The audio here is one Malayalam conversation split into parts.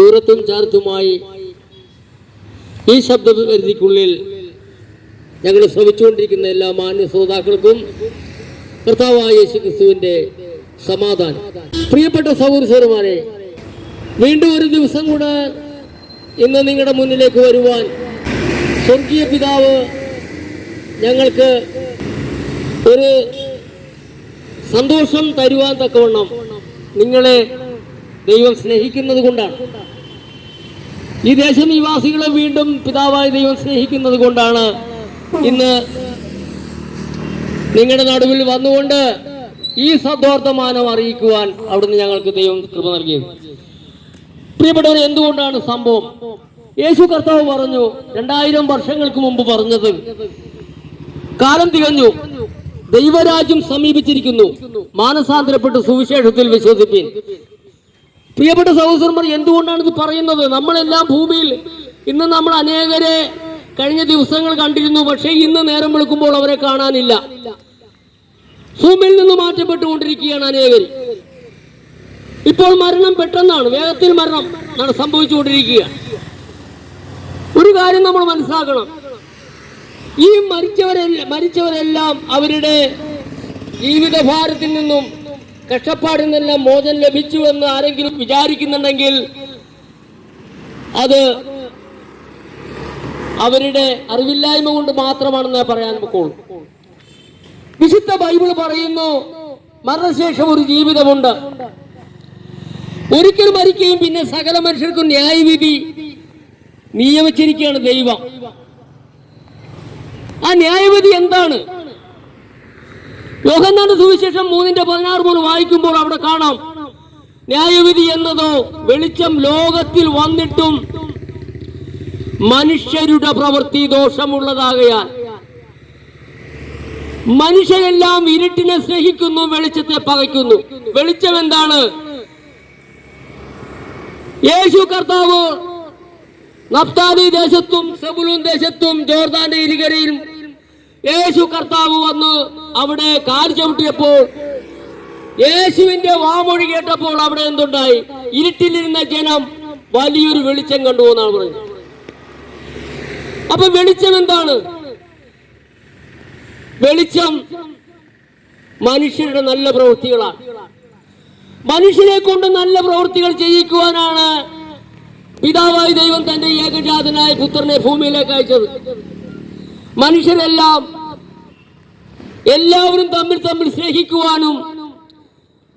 ദൂരത്തും ചേർത്തുമായി ഈ ശബ്ദപരിധിക്കുള്ളിൽ ഞങ്ങൾ ശ്രമിച്ചുകൊണ്ടിരിക്കുന്ന എല്ലാ മാന്യ ശ്രോതാക്കൾക്കും കർത്താവായ യേശു ക്രിസ്തുവിന്റെ സമാധാനം. പ്രിയപ്പെട്ട സൗഹൃദമാരെ വീണ്ടും ഒരു ദിവസം കൂടെ ഇന്ന് നിങ്ങളുടെ മുന്നിലേക്ക് വരുവാൻ സ്വർഗീയ പിതാവ് ഞങ്ങൾക്ക് ഒരു സന്തോഷം തരുവാൻ തക്കവണ്ണം നിങ്ങളെ ദൈവം സ്നേഹിക്കുന്നത് കൊണ്ടാണ്. ഈ ദേശനിവാസികളെ വീണ്ടും പിതാവായ ദൈവം സ്നേഹിക്കുന്നത് കൊണ്ടാണ്. ഇന്ന് നിങ്ങളുടെ നടുവിൽ വന്നുകൊണ്ട് ഈ സദ്വർത്തമാനം അറിയിക്കുവാൻ അവിടുന്ന് ഞങ്ങൾക്ക് ദൈവം കൃപ നൽകിയത് പ്രിയപ്പെട്ടവർ എന്തുകൊണ്ടാണ് സംഭവം? യേശു കർത്താവ് പറഞ്ഞു രണ്ടായിരം വർഷങ്ങൾക്ക് മുമ്പ് പറഞ്ഞത്. കാലം തികഞ്ഞു. ദൈവരാജ്യം സമീപിച്ചിരിക്കുന്നു. മാനസാന്തരപ്പെട്ട് സുവിശേഷത്തിൽ വിശ്വസിപ്പിൻ. പ്രിയപ്പെട്ട സഹോദരന്മാർ എന്തുകൊണ്ടാണ് ഇത് പറയുന്നത്? നമ്മളെല്ലാം ഭൂമിയിൽ ഇന്ന് നമ്മൾ അനേകരെ കഴിഞ്ഞ ദിവസങ്ങൾ കണ്ടിരുന്നു പക്ഷേ ഇന്ന് നേരം വിളിക്കുമ്പോൾ അവരെ കാണാനില്ല. ഭൂമിയിൽ നിന്ന് മാറ്റപ്പെട്ടുകൊണ്ടിരിക്കുകയാണ് അനേകർ. ഇപ്പോൾ മരണം പെട്ടെന്നാണ് വേഗത്തിൽ മരണം സംഭവിച്ചുകൊണ്ടിരിക്കുകയാണ്. സംഭവിച്ചുകൊണ്ടിരിക്കുക ഒരു കാര്യം നമ്മൾ മനസ്സിലാക്കണം. ഈ മരിച്ചവരെ മരിച്ചവരെല്ലാം അവരുടെ ജീവിതഭാരത്തിൽ നിന്നും കഷ്ടപ്പാടിൽ നിന്നെല്ലാം മോചനം ലഭിച്ചു എന്ന് ആരെങ്കിലും വിചാരിക്കുന്നുണ്ടെങ്കിൽ അത് അവരുടെ അറിവില്ലായ്മ കൊണ്ട് മാത്രമാണെന്ന് പറയാൻ നമുക്കുള്ളൂ വിശുദ്ധ ബൈബിൾ പറയുന്നു മരണശേഷം ഒരു ജീവിതമുണ്ട്. ഒരിക്കൽ മരിക്കുകയും പിന്നെ സകല മനുഷ്യർക്കും ന്യായവിധി നിയമിച്ചിരിക്കുകയാണ് ദൈവം. ആ ന്യായവിധി എന്താണ്? യോഹന്നാന്റെ സുവിശേഷം മൂന്നിന്റെ പതിനാറ് മൂന്ന് വായിക്കുമ്പോൾ അവിടെ കാണാം. ന്യായവിധി എന്നതോ വെളിച്ചം ലോകത്തിൽ വന്നിട്ടും മനുഷ്യരുടെ പ്രവൃത്തി ദോഷമുള്ളതാകയാൽ മനുഷ്യരെല്ലാം ഇരുട്ടിനെ സ്നേഹിക്കുന്നു വെളിച്ചത്തെ പകയ്ക്കുന്നു. വെളിച്ചം എന്താണ്? യേശു കർത്താവ് നഫ്താലി ദേശത്തും സെബുലൂൻ ദേശത്തും ജോർദാന്റെ ഇരുകരയിലും യേശു കർത്താവ് വന്ന് അവിടെ കാൽ ചവിട്ടിയപ്പോൾ യേശുവിന്റെ വാമൊഴി കേട്ടപ്പോൾ അവിടെ എന്തുണ്ടായി? ഇരുട്ടിലിരുന്ന ജനം വലിയൊരു വെളിച്ചം കണ്ടു എന്നാണ് പറയുന്നത്. അപ്പൊ വെളിച്ചം എന്താണ്? വെളിച്ചം മനുഷ്യരുടെ നല്ല പ്രവൃത്തികളാണ്. മനുഷ്യരെ കൊണ്ട് നല്ല പ്രവൃത്തികൾ ചെയ്യിക്കുവാനാണ് പിതാവായി ദൈവം തന്റെ ഏകജാതനായ പുത്രനെ ഭൂമിയിലേക്ക് അയച്ചത്. മനുഷ്യരെല്ലാം എല്ലാവരും തമ്മിൽ തമ്മിൽ സ്നേഹിക്കുവാനും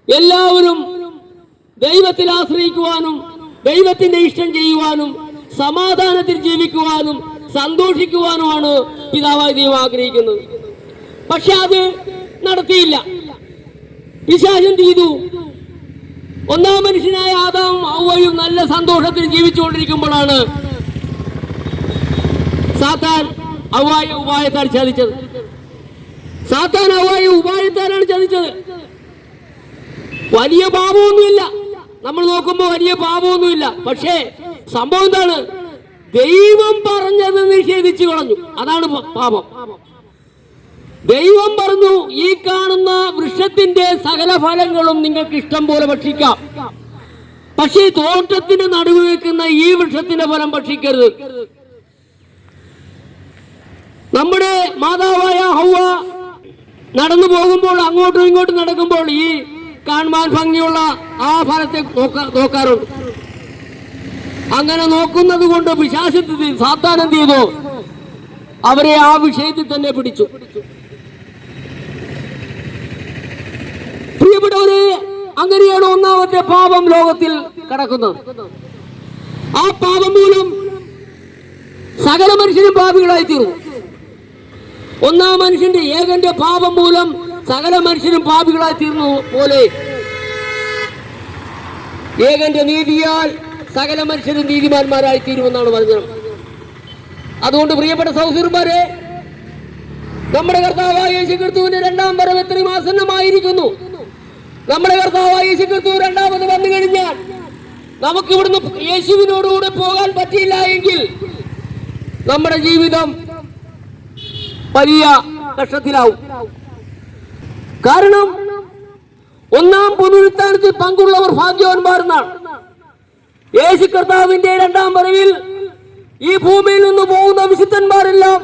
എല്ലാവരും ദൈവത്തിൽ ആശ്രയിക്കുവാനും ദൈവത്തിന്റെ ഇഷ്ടം ചെയ്യുവാനും സമാധാനത്തിൽ ജീവിക്കുവാനും സന്തോഷിക്കുവാനുമാണ് പിതാവായി ദൈവം ആഗ്രഹിക്കുന്നത്. പക്ഷെ അത് നടത്തിയില്ല. പിശാചൻ ചെയ്തു. ഒന്നാം മനുഷ്യനായ ആദാം ഔവയും നല്ല സന്തോഷത്തിൽ ജീവിച്ചുകൊണ്ടിരിക്കുമ്പോഴാണ് സാത്താൻ ഔവായ ഉപായത്താൽ ചതിച്ചത് സാത്താൻ അവായ ഉപായത്താലാണ് ചതിച്ചത് വലിയ പാപമൊന്നുമില്ല. നമ്മൾ നോക്കുമ്പോൾ വലിയ പാപമൊന്നുമില്ല. പക്ഷേ സംഭവം എന്താണ്? ദൈവം പറഞ്ഞത് നിഷേധിച്ചു കളഞ്ഞു. അതാണ് പാപം. ദൈവം പറഞ്ഞു ഈ കാണുന്ന വൃക്ഷത്തിന്റെ സകല ഫലങ്ങളും നിങ്ങൾക്ക് ഇഷ്ടം പോലെ ഭക്ഷിക്കാം. പക്ഷേ തോട്ടത്തിന് നടുവ് വെക്കുന്ന ഈ വൃക്ഷത്തിന്റെ ഫലം ഭക്ഷിക്കരുത്. നമ്മുടെ മാതാവായ ഹൗവ നടന്നു പോകുമ്പോൾ അങ്ങോട്ടും ഇങ്ങോട്ടും നടക്കുമ്പോൾ ഈ കാൺമാൻ ഭംഗിയുള്ള ആ ഫലത്തെ നോക്ക- നോക്കാറുണ്ട്. അങ്ങനെ നോക്കുന്നത് കൊണ്ട് വിശാസത്തിൽ സാത്താൻ എന്ത് ചെയ്തു. അവരെ ആ വിഷയത്തിൽ തന്നെ പിടിച്ചു. പ്രിയപ്പെട്ടവരെ അങ്ങനെയാണ് ഒന്നാമത്തെ പാപം ലോകത്തിൽ കിടക്കുന്നത്. ആ പാപം മൂലം സകല മനുഷ്യരും പാപികളായി തീർന്നു ഒന്നാം മനുഷ്യന്റെ ഏകന്റെ പാപം മൂലം സകല മനുഷ്യരും പാപികളായി തീർന്നു പോലെ. ഏകന്റെ നീതിയാൽ സകല മനുഷ്യരും നീതിമാന്മാരായി തീരുമെന്നാണ് പറഞ്ഞത് അതുകൊണ്ട് പ്രിയപ്പെട്ട സൗഹൃദന്മാരെ നമ്മുടെ കർത്താവായ യേശു ക്രിസ്തുവിന്റെ രണ്ടാം വരവ് എത്രയും ആസന്നമായിരിക്കുന്നു. നമ്മുടെ കർത്താവായ യേശുക്രിസ്തു രണ്ടാമത് വന്നു കഴിഞ്ഞാൽ നമുക്ക് ഇവിടുന്ന് യേശുവിനോടുകൂടെ പോകാൻ പറ്റിയില്ല എങ്കിൽ നമ്മുടെ ജീവിതം വലിയ കഷ്ടത്തിലാവും. കാരണം ഒന്നാം പുനരുത്ഥാനത്തിൽ പങ്കുള്ളവർ ഭാഗ്യവാന്മാരെന്നാണ് യേശു കർത്താവിന്റെ രണ്ടാം വരവിൽ ഈ ഭൂമിയിൽ നിന്ന് പോകുന്ന വിശുദ്ധന്മാരെല്ലാം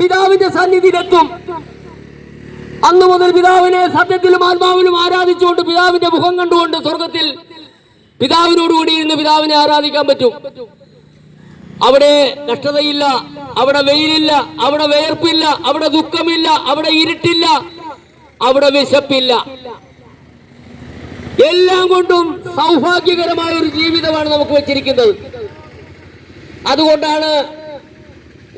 പിതാവിന്റെ സന്നിധിയിലെത്തും. അന്നു മുതൽ പിതാവിനെ സത്യത്തിലും ആത്മാവിലും ആരാധിച്ചുകൊണ്ട് പിതാവിന്റെ മുഖം കണ്ടുകൊണ്ട് സ്വർഗത്തിൽ പിതാവിനോടുകൂടി ഇരുന്ന് പിതാവിനെ ആരാധിക്കാൻ പറ്റും. അവിടെ കഷ്ടതയില്ല അവിടെ വെയിലില്ല അവിടെ വേർപ്പില്ല അവിടെ ദുഃഖമില്ല അവിടെ ഇരുട്ടില്ല അവിടെ വിശപ്പില്ല. എല്ലാം കൊണ്ടും സൗഭാഗ്യകരമായ ഒരു ജീവിതമാണ് നമുക്ക് വെച്ചിരിക്കുന്നത്. അതുകൊണ്ടാണ്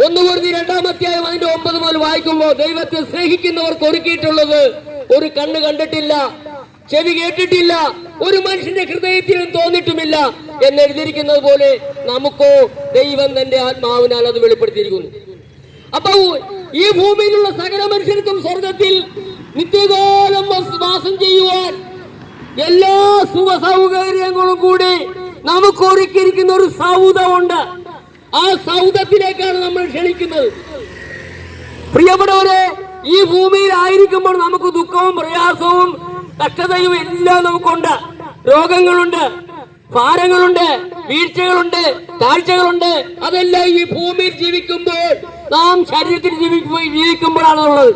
ഒന്ന് കുറിച്ച് രണ്ടാം അധ്യായം അതിന്റെ ഒമ്പത് മുതൽ വായിക്കുമ്പോൾ ദൈവത്തെ സ്നേഹിക്കുന്നവർക്ക് ഒരുക്കിയിട്ടുള്ളത് ഒരു കണ്ണ് കണ്ടിട്ടില്ല. ചെവി കേട്ടിട്ടില്ല. ഒരു മനുഷ്യന്റെ ഹൃദയത്തിലും തോന്നിട്ടുമില്ല എന്ന് എഴുതിയിരിക്കുന്നത് പോലെ നമുക്കോ ദൈവം തന്റെ ആത്മാവിനാൽ അത് വെളിപ്പെടുത്തിയിരിക്കുന്നു. അപ്പൊ ഈ ഭൂമിയിലുള്ള സകല മനുഷ്യർക്കും സ്വർഗത്തിൽ നിത്യകാലം വാസം ചെയ്യുവാൻ എല്ലാ സുഖ സൗകര്യങ്ങളും കൂടി നമുക്ക് ഒരുക്കിയിരിക്കുന്ന ഒരു സൗദമുണ്ട് ആ സൗദത്തിലേക്കാണ് നമ്മൾ ക്ഷണിക്കുന്നത്. പ്രിയപ്പെട്ടവരെ ഈ ഭൂമിയിലായിരിക്കുമ്പോൾ നമുക്ക് ദുഃഖവും പ്രയാസവും കഷ്ടതയും എല്ലാം നമുക്കുണ്ട്. രോഗങ്ങളുണ്ട് ഭാരങ്ങളുണ്ട് വീഴ്ചകളുണ്ട് താഴ്ചകളുണ്ട്. അതെല്ലാം ഈ ഭൂമിയിൽ ജീവിക്കുമ്പോൾ നാം ശരീരത്തിൽ ജീവിക്കുമ്പോൾ ജീവിക്കുമ്പോഴാണ് ഉള്ളത്.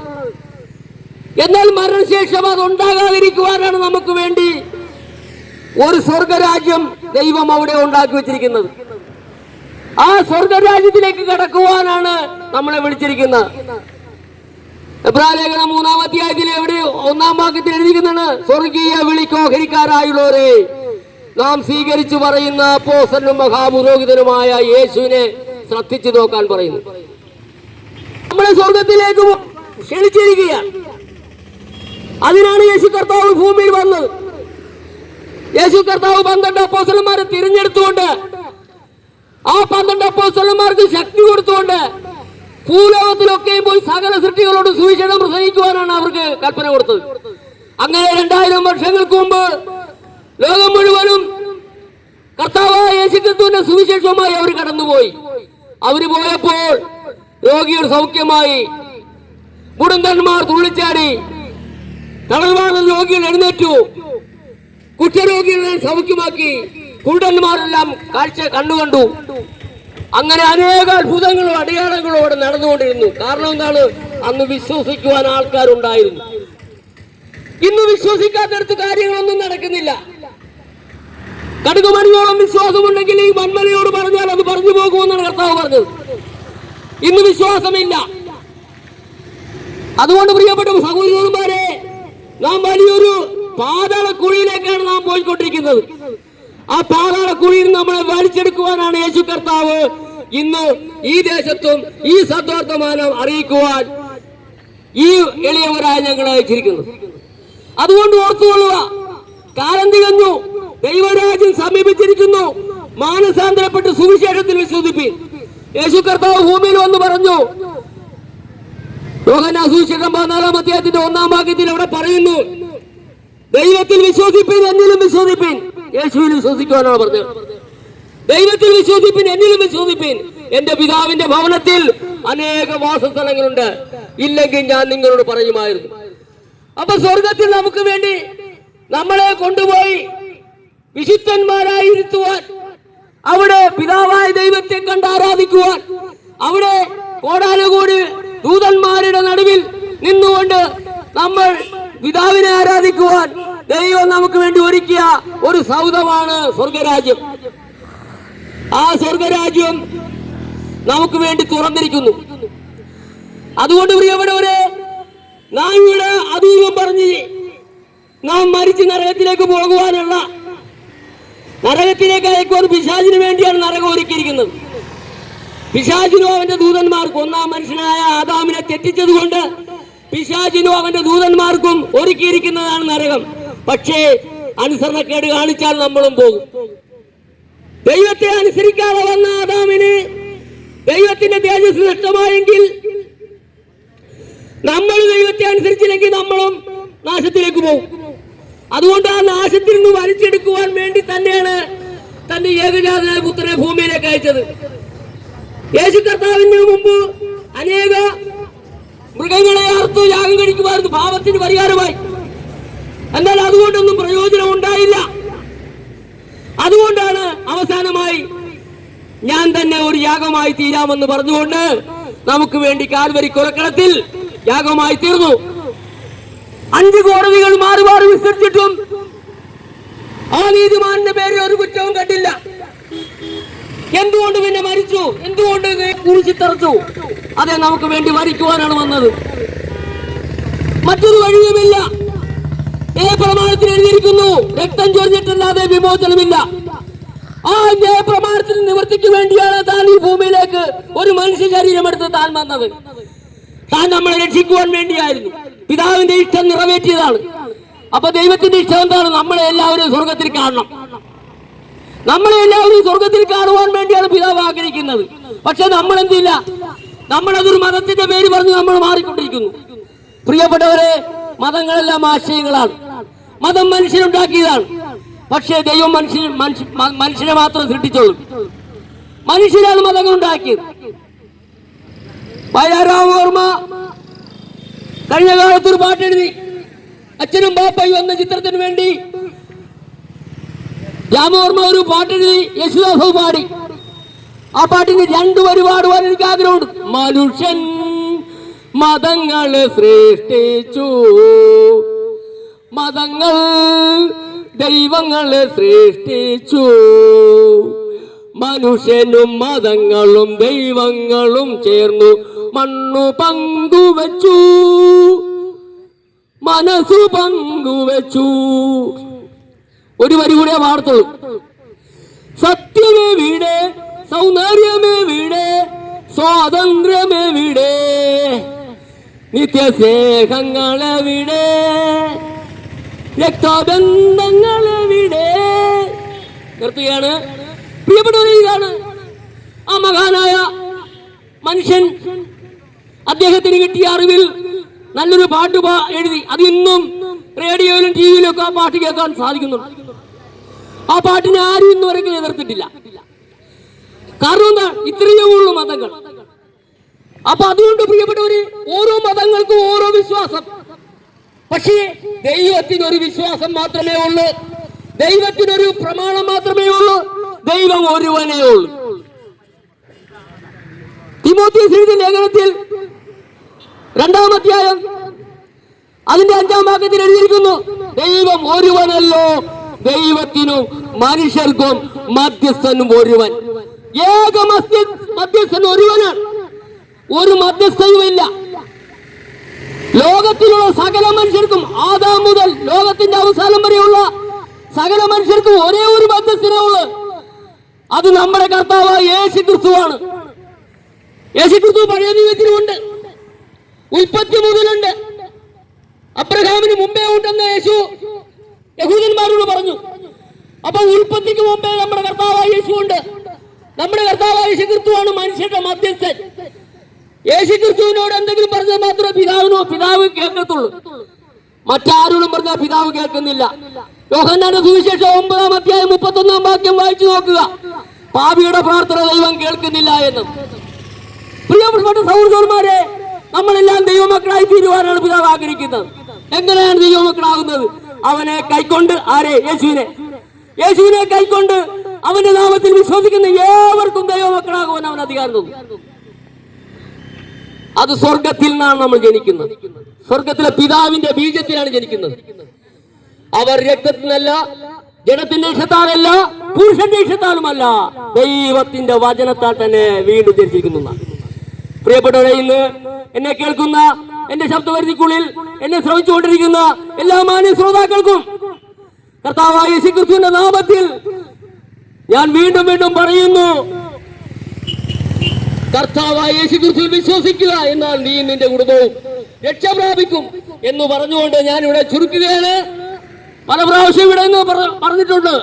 എന്നാൽ മരണശേഷം അത് ഉണ്ടാകാതിരിക്കുവാനാണ് നമുക്ക് വേണ്ടി ഒരു സ്വർഗരാജ്യം ദൈവം അവിടെ ഉണ്ടാക്കി വെച്ചിരിക്കുന്നത്. ആ സ്വർഗരാജ്യത്തിലേക്ക് കടക്കുവാനാണ് നമ്മളെ വിളിച്ചിരിക്കുന്നത്. എബ്രാലേഖന മൂന്നാം അധ്യായത്തിൽ എവിടെ? ഒന്നാം വാക്യത്തിൽ എഴുതിയിരിക്കുന്നതാണ് സ്വർഗീയ വിളിക്കോഹരിക്കാരായുള്ളവരെ നാം സ്വീകരിച്ചു പറയുന്ന പോസനും മഹാപുരോഹിതനുമായ യേശുവിനെ ശ്രദ്ധിച്ചു നോക്കാൻ പറയുന്നു. നമ്മളെ സ്വർഗത്തിലേക്ക് ക്ഷണിച്ചിരിക്കുകയാണ്. അതിനാണ് യേശു കർത്താവ് ഭൂമിയിൽ വന്നത്. യേശു കർത്താവ് പന്ത്രണ്ട് അപ്പോസലന്മാരെ തിരഞ്ഞെടുത്തുകൊണ്ട് ആ പന്ത്രണ്ട് അപ്പോസന്മാർക്ക് ശക്തി കൊടുത്തുകൊണ്ട് ഭൂലോകത്തിലൊക്കെയും പോയി സകല സൃഷ്ടികളോട് സുവിശേഷം പ്രസംഗിക്കുവാനാണ് അവർക്ക് കൽപ്പന കൊടുത്തത്. അങ്ങനെ രണ്ടായിരം വർഷങ്ങൾക്ക് മുമ്പ് ലോകം മുഴുവനും കർത്താവായ യേശുക്രിസ്തുവിന്റെ സുവിശേഷവുമായി അവർ കടന്നുപോയി. അവർ പോയപ്പോൾ രോഗികൾ സൗഖ്യമായി മുടന്തന്മാർ തുള്ളിച്ചാടി തളർവാണ രോഗികൾ എഴുന്നേറ്റു. കുറ്റരോഗികളെ സൗഖ്യമാക്കി കുരുടന്മാരെല്ലാം കാഴ്ച കണ്ടുകണ്ടു. അങ്ങനെ അനേക അത്ഭുതങ്ങളും അടയാളങ്ങളും അവിടെ നടന്നുകൊണ്ടിരുന്നു. കാരണം എന്താണ്? അന്ന് വിശ്വസിക്കുവാൻ ആൾക്കാരുണ്ടായിരുന്നു. ഇന്ന് വിശ്വസിക്കാത്തടത്ത് കാര്യങ്ങളൊന്നും നടക്കുന്നില്ല. കടുകുമണിയോളം വിശ്വാസമുണ്ടെങ്കിൽ ഈ മന്മലയോട് പറഞ്ഞാൽ അത് പറഞ്ഞു പോകുമെന്നാണ് കർത്താവ് പറഞ്ഞത്. ഇന്ന് വിശ്വാസമില്ല. അതുകൊണ്ട് പ്രിയപ്പെട്ട സഹോദരന്മാരെ നാം വലിയൊരു പാതാളക്കുഴിയിലേക്കാണ് നാം പോയിക്കൊണ്ടിരിക്കുന്നത്. ആ പാതാളക്കുഴിയിൽ നമ്മളെ വലിച്ചെടുക്കുവാനാണ് യേശു കർത്താവ്. ഇന്ന് ഈ ദേശത്തും ഈ സദ്വർത്തമാനം അറിയിക്കുവാൻ ഈ എളിയവരായ ഞങ്ങളെ അയച്ചിരിക്കുന്നു. അതുകൊണ്ട് ഓർത്തുകൊള്ളുക കാലം തികഞ്ഞു ദൈവരാജ്യം സമീപിച്ചിരിക്കുന്നു മാനസാന്തരപ്പെട്ട് സുവിശേഷത്തിൽ വിശ്വസിപ്പിൻ യേശു കർത്താവ് ഭൂമിയിൽ വന്ന് പറഞ്ഞു യോഹന്നാ സുവിശേഷം പതിനാലാം അധ്യായത്തിന്റെ ഒന്നാം ഭാഗ്യത്തിൽ അവിടെ പറയുന്നു ദൈവത്തിൽ വിശ്വസിപ്പിൻ എന്നിലും വിശ്വസിപ്പിൻ. യേശുവിൽ വിശ്വസിക്കുവാനാണ് പറഞ്ഞത്. ദൈവത്തിൽ വിശ്വസിപ്പിൻ എന്നിലും വിശ്വസിപ്പിൻ. എന്റെ പിതാവിന്റെ ഭവനത്തിൽ അനേക വാസസ്ഥലങ്ങളുണ്ട്. ഇല്ലെങ്കിൽ ഞാൻ നിങ്ങളോട് പറയുമായിരുന്നു. അപ്പൊ സ്വർഗത്തിൽ നമുക്ക് വേണ്ടി നമ്മളെ കൊണ്ടുപോയി വിശുദ്ധന്മാരായിരുത്തുവാൻ അവിടെ പിതാവായ ദൈവത്തെ കണ്ട് ആരാധിക്കുവാൻ അവിടെ കോടാനുകൂടി ദൂതന്മാരുടെ നടുവിൽ നിന്നുകൊണ്ട് നമ്മൾ പിതാവിനെ ആരാധിക്കുവാൻ ദൈവം നമുക്ക് വേണ്ടി ഒരുക്കിയ ഒരു സൗദമാണ് സ്വർഗരാജ്യം. ആ സ്വർഗരാജ്യം നമുക്ക് വേണ്ടി തുറന്നിരിക്കുന്നു. അതുകൊണ്ട് പ്രിയപ്പെട്ടവരെ നാം ഇവിടെ അദൂരം പറഞ്ഞ് നാം മരിച്ച് നരകത്തിലേക്ക് പോകുവാനുള്ള നരകത്തിലേക്ക് അയക്കുവാൻ പിശാചിന് വേണ്ടിയാണ് നരകം ഒരുക്കിയിരിക്കുന്നത്. പിശാചിനോ അവന്റെ ദൂതന്മാർക്കും ഒന്നാം മനുഷ്യനായ ആദാമിനെ തെറ്റിച്ചതുകൊണ്ട് പിശാചിനോ അവന്റെ ദൂതന്മാർക്കും ഒരുക്കിയിരിക്കുന്നതാണ് നരകം. പക്ഷേ അനുസരണക്കേട് കാണിച്ചാൽ നമ്മളും പോകും. ദൈവത്തെ അനുസരിക്കാതെ വന്ന ആദാമിന് ദൈവത്തിന്റെ തേജസ് നഷ്ടമായെങ്കിൽ നമ്മൾ ദൈവത്തെ അനുസരിച്ചില്ലെങ്കിൽ നമ്മളും നാശത്തിലേക്ക് പോകും. അതുകൊണ്ട് ആ നാശത്തിൽ നിന്ന് വലിച്ചെടുക്കുവാൻ വേണ്ടി തന്നെയാണ് തന്റെ ഏകജാതനായ പുത്രനെ ഭൂമിയിലേക്ക് അയച്ചത്. യേശു കർത്താവിന് മുമ്പ് അനേക മൃഗങ്ങളെ അർത്ഥം യാഗം കഴിക്കുമായിരുന്നു പാപത്തിന് പരിഹാരമായി. എന്നാൽ അതുകൊണ്ടൊന്നും പ്രയോജനം ഉണ്ടായില്ല. അതുകൊണ്ടാണ് അവസാനമായി ഞാൻ തന്നെ ഒരു യാഗമായി തീരാമെന്ന് പറഞ്ഞുകൊണ്ട് നമുക്ക് വേണ്ടി കാൽവരി കുറക്കണത്തിൽ യാഗമായി തീർന്നു. അഞ്ച് കോടതികൾ മാറി മാറി വിസർജിച്ചിട്ടും ആ നീതിമാന്റെ പേരിൽ ഒരു കുറ്റവും കണ്ടില്ല. എന്തുകൊണ്ട് പിന്നെ മരിച്ചു? എന്തുകൊണ്ട് കുറിച്ചിത്തറച്ചു അതെ നമുക്ക് വേണ്ടി മരിക്കുവാനാണ് വന്നത്. മറ്റൊരു വഴിയുമില്ല. ന്യായപ്രമാണത്തിൽ എഴുതിയിരിക്കുന്നു. രക്തം ചൊരിഞ്ഞിട്ടല്ലാതെ വിമോചനമില്ല. ആ ന്യായപ്രമാണത്തിന് നിവൃത്തിക്ക് വേണ്ടിയാണ് താൻ ഈ ഭൂമിയിലേക്ക് ഒരു മനുഷ്യ ശരീരം എടുത്ത് താൻ വന്നത്. താൻ നമ്മളെ രക്ഷിക്കുവാൻ വേണ്ടിയായിരുന്നു. പിതാവിന്റെ ഇഷ്ടം നിറവേറ്റിയതാണ്. അപ്പൊ ദൈവത്തിന്റെ ഇഷ്ടം എന്താണ്? നമ്മളെ എല്ലാവരും സ്വർഗത്തിൽ കാണണം. നമ്മളെ എല്ലാവരും സ്വർഗത്തിൽ കാണുവാൻ വേണ്ടിയാണ് പിതാവ് ആഗ്രഹിക്കുന്നത്. പക്ഷെ നമ്മൾ എന്തില്ല നമ്മളതൊരു മതത്തിന്റെ പേര് പറഞ്ഞ് നമ്മൾ മാറിക്കൊണ്ടിരിക്കുന്നു. പ്രിയപ്പെട്ടവരെ മതങ്ങളെല്ലാം ആശയങ്ങളാണ്. മതം മനുഷ്യനുണ്ടാക്കിയതാണ്. പക്ഷേ ദൈവം മനുഷ്യൻ മനുഷ്യനെ മാത്രം സൃഷ്ടിച്ചോളൂ. മനുഷ്യരാണ് മതങ്ങൾ ഉണ്ടാക്കിയത് വയലാരാമവർമ്മ കഴിഞ്ഞ കാലത്ത് ഒരു പാട്ടെഴുതി അച്ഛനും ബാപ്പയും എന്ന ചിത്രത്തിന് വേണ്ടി രാമവർമ്മ ഒരു പാട്ടെഴുതി യേശുദാസ് പാടി. ആ പാട്ടിന് രണ്ടു വരി പാടുവാൻ എനിക്ക് ആഗ്രഹമുണ്ട്. മനുഷ്യൻ മതങ്ങളെ സൃഷ്ടിച്ചു. മതങ്ങൾ ദൈവങ്ങളെ സൃഷ്ടിച്ചു. മനുഷ്യനും മതങ്ങളും ദൈവങ്ങളും ചേർന്നു മണ്ണു പങ്കുവച്ചു. മനസ്സു പങ്കുവച്ചു. ഒരു വരി കൂടെ വാർത്തുള്ളൂ സത്യമേ വീട് സൗന്ദര്യമേ വീട് സ്വാതന്ത്ര്യമേ വീട് നിത്യസ്നേഹങ്ങളെ വീട്. രക്തബന്ധങ്ങളെ എവിടെ നിർത്തുകയാണ്. പ്രിയപ്പെട്ടവരെ ഇതാണ് ആ മഹാനായ മനുഷ്യൻ. അദ്ദേഹത്തിന് കിട്ടിയ അറിവിൽ നല്ലൊരു പാട്ട് എഴുതി. അത് ഇന്നും റേഡിയോയിലും ടി വിയിലും ഒക്കെ ആ പാട്ട് കേൾക്കാൻ സാധിക്കുന്നുണ്ട്. ആ പാട്ടിനെ ആരും ഇന്നും വരെങ്കിലും എതിർത്തിട്ടില്ല. കാരണം എന്താ? ഇത്രയേ ഉള്ളൂ മതങ്ങൾ. അപ്പൊ അതുകൊണ്ട് പ്രിയപ്പെട്ടവര് ഓരോ മതങ്ങൾക്കും ഓരോ വിശ്വാസം. പക്ഷേ ദൈവത്തിനൊരു വിശ്വാസം മാത്രമേ ഉള്ളൂ. ദൈവത്തിനൊരു പ്രമാണം മാത്രമേ ഉള്ളൂ. ദൈവം ഒരുവനേ ഉള്ളൂ. എഴുതിയ ലേഖനത്തിൽ രണ്ടാമധ്യായം അതിന്റെ അഞ്ചാം ഭാഗത്തിൽ എഴുതിയിരിക്കുന്നു ദൈവം ഒരുവനല്ലോ ദൈവത്തിനും മനുഷ്യർക്കും മധ്യസ്ഥനും ഒരുവൻ. ഏക മധ്യ മധ്യസ്ഥൻ ഒരുവനാണ്. ഒരു മധ്യസ്ഥയുമില്ല ലോകത്തിലുള്ള സകല മനുഷ്യർക്കും ആദാം മുതൽ ലോകത്തിന്റെ അവസാനം വരെയുള്ള സകല മനുഷ്യർക്കും ഒരേ ഒരു ഉള്ളൂ അത് നമ്മുടെ കർത്താവായ യേശു ക്രിസ്തുവാണ് യേശു ക്രിസ്തു പഴയ നിയമത്തിലുമുണ്ട് ഉൽപ്പത്തി മുതലുണ്ട്. അബ്രഹാമിന് മുമ്പേ ഉണ്ടെന്ന് യേശു യഹൂദന്മാരോട് പറഞ്ഞു. അപ്പൊ ഉൽപ്പത്തിക്ക് മുമ്പേ നമ്മുടെ കർത്താവായ യേശു ഉണ്ട് നമ്മുടെ കർത്താവായ യേശു ക്രിസ്തുവാണ് മനുഷ്യരുടെ മധ്യസ്ഥൻ. യേശു ക്രിസ്തുവിനോട് എന്തെങ്കിലും പറഞ്ഞാൽ മാത്രമേ പിതാവിനോ പിതാവ് കേൾക്കത്തുള്ളൂ. മറ്റാരോടും പറഞ്ഞാൽ പിതാവ് കേൾക്കുന്നില്ല. യോഹന്നാന്റെ സുവിശേഷം ഒമ്പതാം അധ്യായം മുപ്പത്തൊന്നാം വാക്യം വായിച്ചു നോക്കുക. പാപിയുടെ പ്രാർത്ഥന ദൈവം കേൾക്കുന്നില്ല എന്ന്. പ്രിയപ്പെട്ട സൗഹൃദന്മാരെ നമ്മളെല്ലാം ദൈവമക്കളായി തീരുവാനാണ് പിതാവ് ആഗ്രഹിക്കുന്നത്. എങ്ങനെയാണ് ദൈവമക്കളാകുന്നത്? അവനെ കൈക്കൊണ്ട് ആരെ? യേശുവിനെ. യേശുവിനെ കൈക്കൊണ്ട് അവന്റെ നാമത്തിൽ വിശ്വസിക്കുന്ന ഏവർക്കും ദൈവമക്കളാകുവാൻ അവൻ അധികാരം തന്നു. അത് സ്വർഗത്തിൽ നിന്നാണ് നമ്മൾ ജനിക്കുന്നത്. സ്വർഗത്തിലെ പിതാവിന്റെ ബീജത്തിലാണ് ജനിക്കുന്നത്. അവർ രക്തത്തിൽ നിന്നല്ല ജനത്തിന്റെ ഇഷ്ടത്താലല്ല പുരുഷന്റെ ഇഷ്ടത്താലുമല്ല ദൈവത്തിന്റെ വചനത്താൽ തന്നെ വീണ്ടും ജനിച്ചിരിക്കുന്നു. പ്രിയപ്പെട്ടവരെ ഇന്ന് എന്നെ കേൾക്കുന്ന എന്റെ ശബ്ദപരിധിക്കുള്ളിൽ എന്നെ ശ്രമിച്ചുകൊണ്ടിരിക്കുന്ന എല്ലാ മാന്യ ശ്രോതാക്കൾക്കും കർത്താവായ യേശുക്രിസ്തുവിന്റെ നാമത്തിൽ ഞാൻ വീണ്ടും വീണ്ടും പറയുന്നു കർത്താവായ യേശുക്രിസ്തുവിൽ വിശ്വസിക്കുക എന്നാൽ നീ നിന്റെ കുടുംബവും രക്ഷ പ്രാപിക്കും എന്ന് പറഞ്ഞുകൊണ്ട് ഞാൻ ഇവിടെ ചുരുക്കുകയാണ്. പല പ്രാവശ്യം ഇവിടെ നിന്ന് പറഞ്ഞിട്ടുണ്ട്.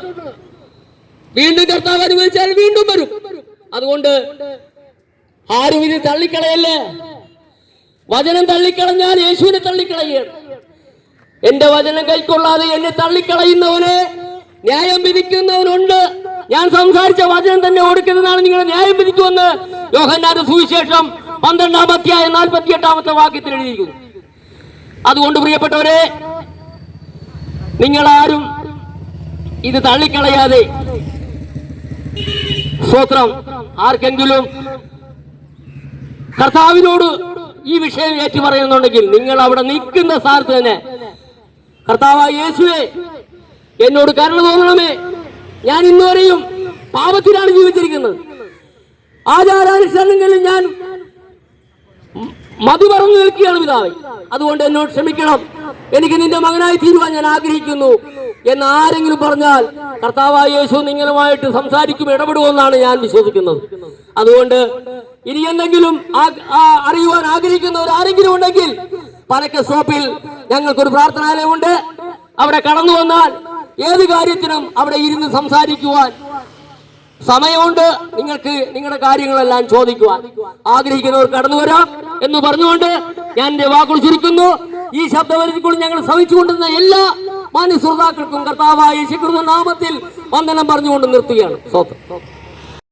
വീണ്ടും കർത്താവ് അനുവദിച്ചാൽ വീണ്ടും വരും. അതുകൊണ്ട് ആരും ഇത് തള്ളിക്കളയല്ലേ? വചനം തള്ളിക്കളഞ്ഞാൽ യേശുവിനെ തള്ളിക്കളയുകയാണ്. എന്റെ വചനം കൈക്കൊള്ളാതെ എന്നെ തള്ളിക്കളയുന്നവന് ന്യായം വിധിക്കുന്നവനുണ്ട്. ഞാൻ സംസാരിച്ച വചനം തന്നെ ഓടിക്കുന്നതാണ് നിങ്ങൾ ന്യായം വിധിക്കുമെന്ന് യോഹന്നാഥ സുവിശേഷം പന്ത്രണ്ടാം അധ്യായം നാൽപ്പത്തി എട്ടാമത്തെ വാക്യത്തിൽ എഴുതിയിരിക്കുന്നു. അതുകൊണ്ട് പ്രിയപ്പെട്ടവരെ നിങ്ങൾ ആരും ഇത് തള്ളിക്കളയാതെ സ്വത്രം ആർക്കെങ്കിലും കർത്താവിനോട് ഈ വിഷയം ഏറ്റുപറയുന്നുണ്ടെങ്കിൽ നിങ്ങൾ അവിടെ നിൽക്കുന്ന സ്ഥാനത്ത് തന്നെ കർത്താവായ യേശുവേ എന്നോട് കരുണ തോന്നണമേ. ഞാൻ ഇന്നുവരെയും പാപത്തിലാണ് ജീവിച്ചിരിക്കുന്നത്. ആചാരാനുഷ്ഠാനങ്ങളിൽ ഞാൻ മതി പറഞ്ഞു നിൽക്കുകയാണ് പിതാവ്. അതുകൊണ്ട് എന്നോട് ക്ഷമിക്കണം. എനിക്ക് നിന്റെ മകനായി തീരുവാൻ ഞാൻ ആഗ്രഹിക്കുന്നു. എന്ന് ആരെങ്കിലും പറഞ്ഞാൽ കർത്താവായ യേശു നിങ്ങളുമായിട്ട് സംസാരിക്കും ഇടപെടുമെന്നാണ് ഞാൻ വിശ്വസിക്കുന്നത്. അതുകൊണ്ട് ഇനി എന്തെങ്കിലും അറിയുവാൻ ആഗ്രഹിക്കുന്നവർ ആരെങ്കിലും ഉണ്ടെങ്കിൽ പലക്ക സ്റ്റോപ്പിൽ ഞങ്ങൾക്കൊരു പ്രാർത്ഥനാലയമുണ്ട്. അവിടെ കടന്നു വന്നാൽ ഏത് കാര്യത്തിനും അവിടെ ഇരുന്ന് സംസാരിക്കുവാൻ സമയമുണ്ട്. നിങ്ങൾക്ക് നിങ്ങളുടെ കാര്യങ്ങളെല്ലാം ചോദിക്കുവാൻ. ആഗ്രഹിക്കുന്നവർ കടന്നു വരാം എന്ന് പറഞ്ഞുകൊണ്ട് ഞാൻ എന്റെ വാക്കുകൾ ചുരുക്കുന്നു. ഈ ശബ്ദവരിക്കുള്ളിൽ ഞങ്ങൾ ശ്രമിച്ചുകൊണ്ടിരുന്ന എല്ലാ മാന്യ ശ്രോതാക്കൾക്കും കർത്താവായ ശിഖൃത നാമത്തിൽ വന്ദനം പറഞ്ഞുകൊണ്ട് നിർത്തുകയാണ്. സ്വന്തം